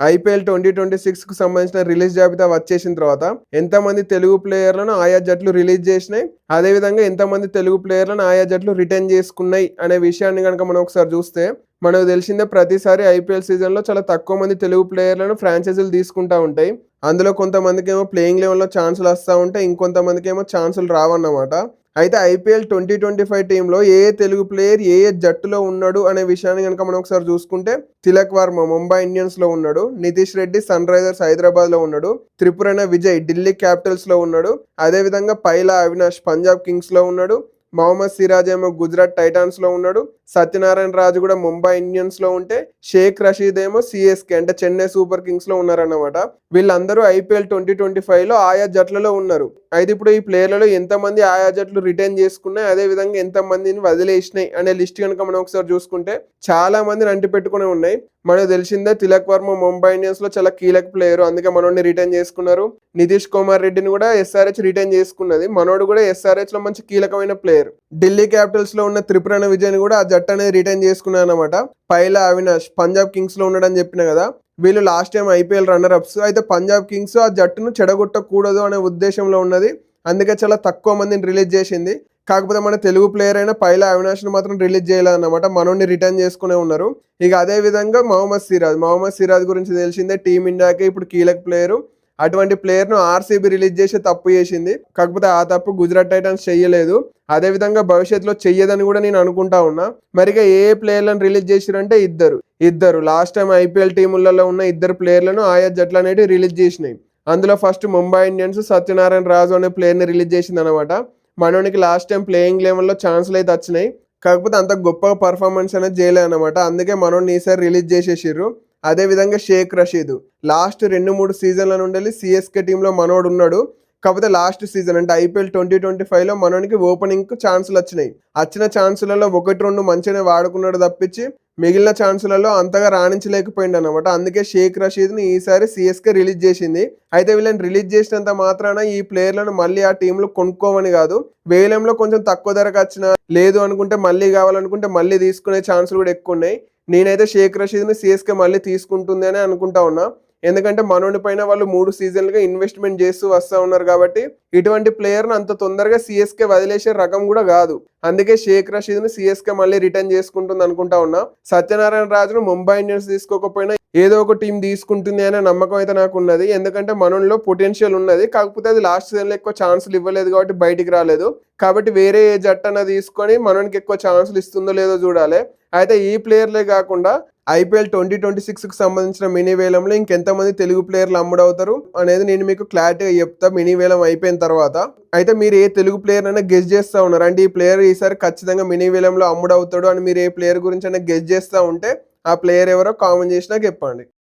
IPL twenty twenty సిక్స్కు సంబంధించిన release జాబితా వచ్చేసిన తర్వాత ఎంతమంది తెలుగు ప్లేయర్లను ఆయా జట్లు రిలీజ్ చేసినాయి అదేవిధంగా ఎంతమంది తెలుగు ప్లేయర్లను ఆయా జట్లు రిటర్న్ చేసుకున్నాయి అనే విషయాన్ని కనుక మనం ఒకసారి చూస్తే మనకు తెలిసిందే ప్రతిసారి ఐపీఎల్ సీజన్లో చాలా తక్కువ మంది తెలుగు ప్లేయర్లను ఫ్రాంచైజీలు తీసుకుంటా ఉంటాయి. అందులో కొంతమందికి ఏమో ప్లేయింగ్ లెవెల్లో ఛాన్సులు వస్తూ ఉంటాయి ఇంకొంతమందికి ఏమో ఛాన్సులు రావన్నమాట. అయితే ఐపీఎల్ ట్వంటీ ట్వంటీ ఫైవ్ టీంలో ఏ తెలుగు ప్లేయర్ ఏ ఏ జట్టులో ఉన్నాడు అనే విషయాన్ని కనుక మనం ఒకసారి చూసుకుంటే తిలక్ వర్మ ముంబై ఇండియన్స్లో ఉన్నాడు నితీష్ రెడ్డి సన్ రైజర్స్ హైదరాబాద్లో ఉన్నాడు త్రిపురణ విజయ్ ఢిల్లీ క్యాపిటల్స్లో ఉన్నాడు అదేవిధంగా పైలా అవినాష్ పంజాబ్ కింగ్స్లో ఉన్నాడు మొహమ్మద్ సిరాజ్ ఏమో గుజరాత్ టైటాన్స్లో ఉన్నాడు సత్యనారాయణ రాజు కూడా ముంబై ఇండియన్స్లో ఉంటే షేక్ రషీద్ ఏమో సిఎస్కే అంటే చెన్నై సూపర్ కింగ్స్లో ఉన్నారన్నమాట. వీళ్ళందరూ ఐపీఎల్ ట్వంటీ ట్వంటీ ఫైవ్లో ఆయా జట్లలో ఉన్నారు. అయితే ఇప్పుడు ఈ ప్లేయర్లలో ఎంతమంది ఆయా జట్లు రిటైన్ చేసుకున్నాయి అదే విధంగా వదిలేసినాయి అనే లిస్ట్ కనుక మనం ఒకసారి చూసుకుంటే చాలా మందిని అంటి ఉన్నాయి. మనకు తెలిసిందే తిలక్ వర్మ ముంబై ఇండియన్స్లో చాలా కీలక ప్లేయర్ అందుకే మనోడిని రిటైన్ చేసుకున్నారు. నితీష్ కుమార్ రెడ్డిని కూడా ఎస్ఆర్హెచ్ రిటైన్ చేసుకున్నది. మనోడు కూడా ఎస్ఆర్హెచ్లో మంచి కీలకమైన ప్లేయర్ ఢిల్లీ క్యాపిటల్స్లో ఉన్న త్రిపురణ విజయ్ కూడా ఆ జట్టు అనేది రిటైన్ చేసుకున్నాను అనమాట పైలా అవినాష్ పంజాబ్ కింగ్స్లో ఉన్నాడని చెప్పిన కదా వీళ్ళు last time IPL runner ups అయితే పంజాబ్ కింగ్స్ ఆ జట్టును చెడగొట్టకూడదు అనే ఉద్దేశంలో ఉన్నది. అందుకే చాలా తక్కువ మందిని రిలీజ్ చేసింది. కాకపోతే మన తెలుగు ప్లేయర్ అయిన పైల అవినాష్ను మాత్రం రిలీజ్ చేయలేదన్నమాట. మనోని రిటర్న్ చేసుకునే ఉన్నారు. ఇక అదే విధంగా మొహమ్మద్ సిరాజ్. మొహమ్మద్ సిరాజ్ గురించి తెలిసిందే టీమిండియాకి ఇప్పుడు కీలక ప్లేయరు అటువంటి ప్లేయర్ను ఆర్సీబీ రిలీజ్ చేసి తప్పు చేసింది. కాకపోతే ఆ తప్పు గుజరాత్ టైటన్స్ చెయ్యలేదు అదే విధంగా భవిష్యత్తులో చెయ్యదని కూడా నేను అనుకుంటా ఉన్నా. మరిగా ఏ ప్లేయర్లను రిలీజ్ చేసిరంటే ఇద్దరు. ఇద్దరు. లాస్ట్ టైం ఐపీఎల్ టీములలో ఉన్న ఇద్దరు ప్లేయర్లను ఆయా జట్లు అనేవి రిలీజ్ చేసినాయి. అందులో ఫస్ట్ ముంబై ఇండియన్స్ సత్యనారాయణ రాజు అనే ప్లేయర్ని రిలీజ్ చేసింది అనమాట మనోనికి లాస్ట్ టైం ప్లేయింగ్ లెవెన్లో ఛాన్సులు అయితే వచ్చినాయి. కాకపోతే అంత గొప్ప పర్ఫార్మెన్స్ అనేది చేయలేదు అనమాట అందుకే మనోని ఈసారి రిలీజ్ చేసేసిర్రు. అదే విధంగా షేక్ రషీద్. లాస్ట్ రెండు మూడు సీజన్ల నుండి సిఎస్కే టీంలో మనోడు ఉన్నాడు. కాకపోతే లాస్ట్ సీజన్ అంటే ఐపీఎల్ ట్వంటీ ట్వంటీ ఫైవ్లో మనోనికి ఓపెనింగ్ ఛాన్సులు వచ్చినాయి. వచ్చిన ఛాన్సులలో ఒకటి రెండు మంచిగానే వాడుకున్నాడు తప్పించి మిగిలిన ఛాన్సులలో అంతగా రాణించలేకపోయింది అనమాట అందుకే షేక్ రషీద్ని ఈసారి సిఎస్కే రిలీజ్ చేసింది. అయితే వీళ్ళని రిలీజ్ చేసినంత మాత్రాన ఈ ప్లేయర్లను మళ్ళీ ఆ టీంలో కొనుక్కోమని కాదు వేలంలో కొంచెం తక్కువ ధరకు వచ్చిన లేదు అనుకుంటే మళ్ళీ కావాలనుకుంటే మళ్ళీ తీసుకునే ఛాన్సులు కూడా ఎక్కువ ఉన్నాయి. నేనైతే షేక్ రషీద్ని సిఎస్కే మళ్ళీ తీసుకుంటుంది అని అనుకుంటా ఉన్నా. ఎందుకంటే మనోని పైన వాళ్ళు మూడు సీజన్లుగా ఇన్వెస్ట్మెంట్ చేస్తూ వస్తూ ఉన్నారు కాబట్టి ఇటువంటి ప్లేయర్ను అంత తొందరగా సిఎస్కే వదిలేసే రకం కూడా కాదు. అందుకే షేక్ రషీద్ని సిఎస్కే మళ్ళీ రిటర్న్ చేసుకుంటుంది అనుకుంటా ఉన్నా. సత్యనారాయణ రాజును ముంబై ఇండియన్స్ తీసుకోకపోయినా ఏదో ఒక టీం తీసుకుంటుంది అనే నమ్మకం అయితే నాకు ఉన్నది. ఎందుకంటే మనలో పొటెన్షియల్ ఉన్నది. కాకపోతే అది లాస్ట్ సీజన్లో ఎక్కువ ఛాన్సులు ఇవ్వలేదు కాబట్టి బయటికి రాలేదు. కాబట్టి వేరే ఏ జట్టన తీసుకొని మనకి ఎక్కువ ఛాన్సులు ఇస్తుందో లేదో చూడాలి. అయితే ఈ ప్లేయర్లే కాకుండా ఐపీఎల్ ట్వంటీ ట్వంటీ సిక్స్కి సంబంధించిన మినీ వేలంలో ఇంకెంతమంది తెలుగు ప్లేయర్లు అమ్ముడవుతారు అనేది నేను మీకు క్లారిటీగా చెప్తా. మినీ వేలం అయిపోయిన తర్వాత అయితే మీరు ఏ తెలుగు ప్లేయర్ అయినా గెస్ చేస్తూ ఉన్నారు. అంటే ఈ ప్లేయర్ ఈసారి ఖచ్చితంగా మినీ వేలంలో అమ్ముడవుతాడు అని మీరు ఏ ప్లేయర్ గురించి అయినా గెస్ చేస్తూ ఉంటే ఆ ప్లేయర్ ఎవరో కామెంట్ చేసినా చెప్పండి.